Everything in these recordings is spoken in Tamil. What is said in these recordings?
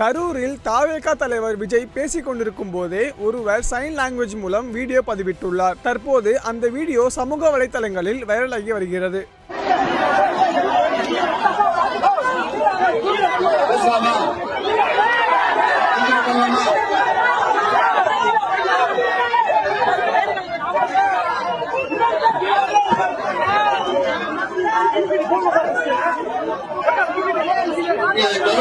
கரூரில் தாவேகா தலைவர் விஜய் பேசிக் கொண்டிருக்கும் போதே ஒருவர் சைன் லாங்குவேஜ் மூலம் வீடியோ பதிவிட்டுள்ளார். தற்போது அந்த வீடியோ சமூக வலைத்தளங்களில் வைரலாகி வருகிறது. Yeah,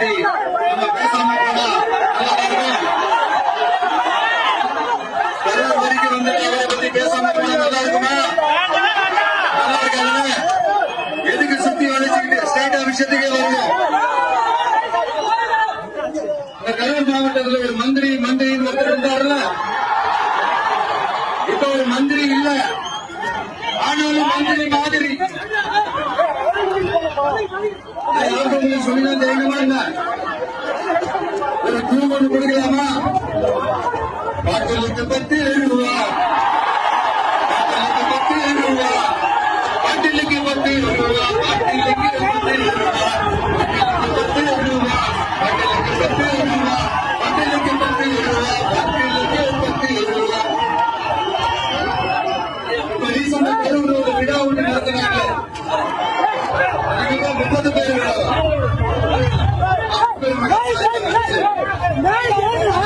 இருக்கிற பத்தி நம்ம பேசாம வரைக்கும் வந்து அவரை பத்தி பேசாம போனா நல்லா இருக்குமா நல்லா எதுக்கு சுத்தி வளைச்சுக்கிட்டு ஸ்டேட் இந்த கரூர் மாவட்டத்தில் ஒரு மந்திரி மந்திரி ஒருத்தர் இருந்தாருல இப்ப ஒரு மந்திரி இல்ல. ஆனாலும் மந்திரி மாதிரி. சொல்லிதான் தெரியுமா என்ன ஒரு டூ ஒன்று கொடுக்கலாமா பத்து ¡Ay, ay, ay!